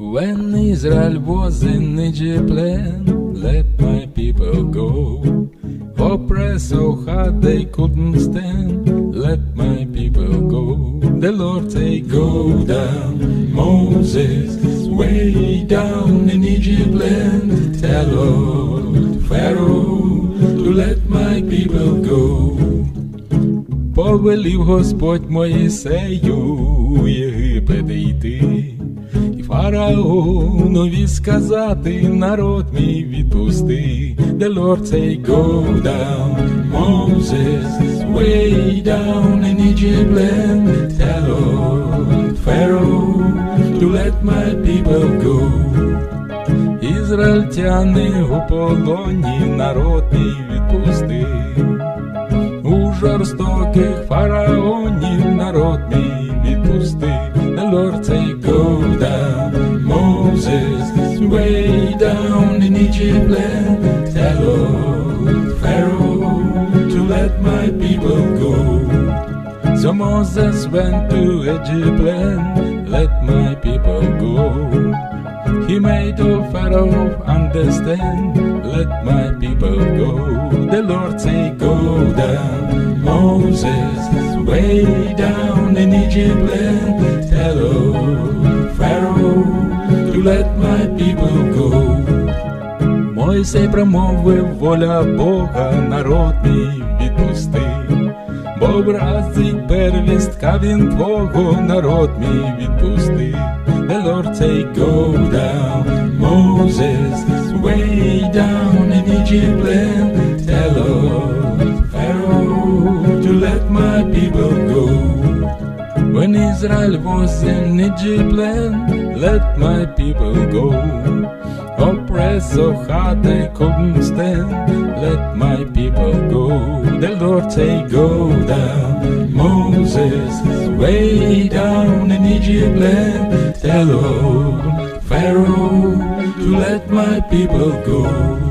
When Israel was in Egypt land, let my people go. Oppressed so hard they couldn't stand, let my people go. The Lord say, Go down, Moses, way down in Egypt land. Tell Lord Pharaoh to let my people go. Повелів Господь Моїсею у Єгипет йти, і Фараонові сказати, народ мій відпусти. The Lord say, go down, Moses, way down in Egypt land. Tell Lord Pharaoh to let my people go. Ізраїльтяни у полоні народ мій відпусти. У жорстоких фараонів народ мій відпусти. The Lord say go down, way down in Egypt land. Tell Pharaoh to let my people go. So Moses went to Egypt land, let my people go. He made all Pharaoh understand, let my people go. The Lord say, Go down, Moses, way down in Egypt land. Tell old Pharaoh to let my people go. Мойсей промовив воля Бога, народ мій відпусти. Бо вразить первістка він твого, народ мій відпусти. The Lord say, go down, Moses, way down in Egypt land. Tell Lord Pharaoh to let my people go. When Israel was in Egypt land, let my people go. Oppressed so hard they couldn't stand, let my people go. The Lord say, go down, Moses, way down in Egypt land. Tell old Pharaoh to let my people go.